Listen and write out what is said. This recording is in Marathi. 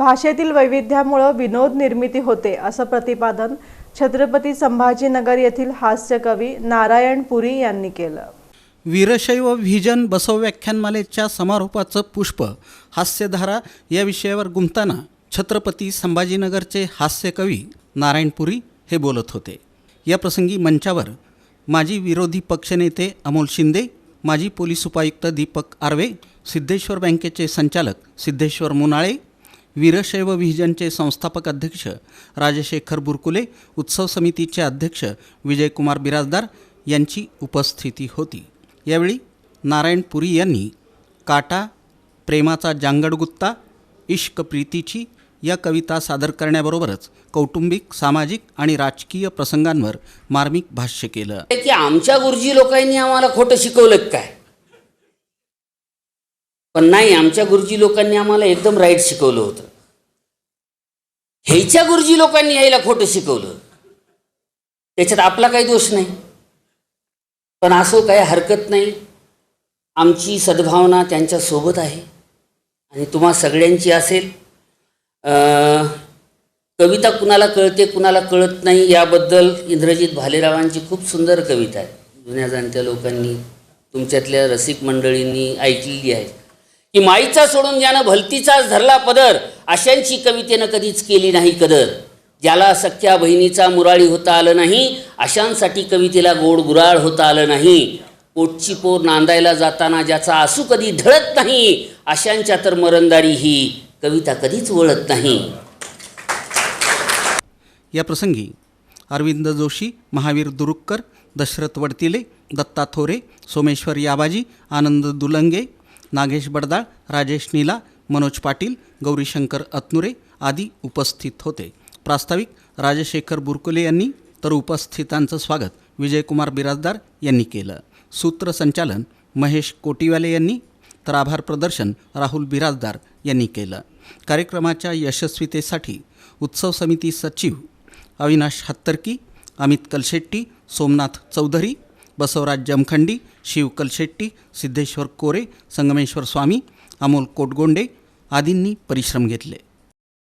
भाषेतील वैविध्यामुळं विनोद निर्मिती होते असं प्रतिपादन छत्रपती संभाजीनगर येथील हास्यकवी नारायण पुरी यांनी केलं. वीरशैव व्हिजन बसव व्याख्यानमालेच्या समारोपाचं पुष्प हास्यधारा या विषयावर गुंतताना छत्रपती संभाजीनगरचे हास्यकवी नारायणपुरी हे बोलत होते. या प्रसंगी मंचावर माजी विरोधी पक्षनेते अमोल शिंदे माजी पोलीस उपायुक्त दीपक आर्वे सिद्धेश्वर बँकेचे संचालक सिद्धेश्वर मुनाळे वीरशैव व्हिजनचे संस्थापक अध्यक्ष राजशेखर बुरकुले उत्सव समितीचे अध्यक्ष विजयकुमार बिराजदार यांची उपस्थिती होती. यावेळी नारायण पुरी यांनी काटा प्रेमाचा जांगडगुत्ता इश्क प्रीतीची या कविता सादर करण्याबरोबरच कौटुंबिक सामाजिक आणि राजकीय प्रसंगांवर मार्मिक भाष्य केलं. की आमच्या गुरुजी लोकांनी आम्हाला खोटं शिकवलं काय? पण नाही आमच्या गुरुजी लोकांनी आम्हाला एकदम राईट शिकवलं होतं. ह्याच्या गुरुजी लोकांनी यायला खोटं शिकवलं. त्याच्यात आपला काही दोष नाही. पण असो काही हरकत नाही. आमची सद्भावना त्यांच्यासोबत आहे. आणि तुम्हा सगळ्यांची असेल. कविता कुणाला कळते कुणाला कळत नाही याबद्दल इंद्रजित भालेरावांची खूप सुंदर कविता आहे जुन्या जाणत्या लोकांनी तुमच्यातल्या रसिक मंडळींनी ऐकलेली आहे की माईचा सोडून ज्यानं भलतीचाच धरला पदर अशांची कवितेनं कधीच केली नाही कदर. ज्याला सख्या बहिणीचा मुराळी होता आलं नाही अशांसाठी कवितेला गोड गुराळ होता आलं नाही. पोटची पोर नांदायला जाताना ज्याचा आसू कधी ढळत नाही अशांच्या तर मरणदारी ही कविता कधीच वळत नाही. या प्रसंगी अरविंद जोशी महावीर दुरुक्कर दशरथ वडतिले दत्ता थोरे सोमेश्वर याबाजी आनंद दुलंगे नागेश बडदाळ राजेश नीला मनोज पाटील गौरीशंकर अतनुरे आदी उपस्थित होते. प्रास्ताविक राजशेखर बुरकुले यांनी तर उपस्थितांचं स्वागत विजयकुमार बिराजदार यांनी केलं. सूत्रसंचालन महेश कोटीवाले यांनी तर आभार प्रदर्शन राहुल बिराजदार यांनी केलं. कार्यक्रमाच्या यशस्वीतेसाठी उत्सव समिती सचिव अविनाश हत्तरकी अमित कलशेट्टी सोमनाथ चौधरी बसवराज जमखंडी शिव कलशेट्टी सिद्धेश्वर कोरे संगमेश्वर स्वामी अमोल कोटगोंडे आदींनी परिश्रम घेतले.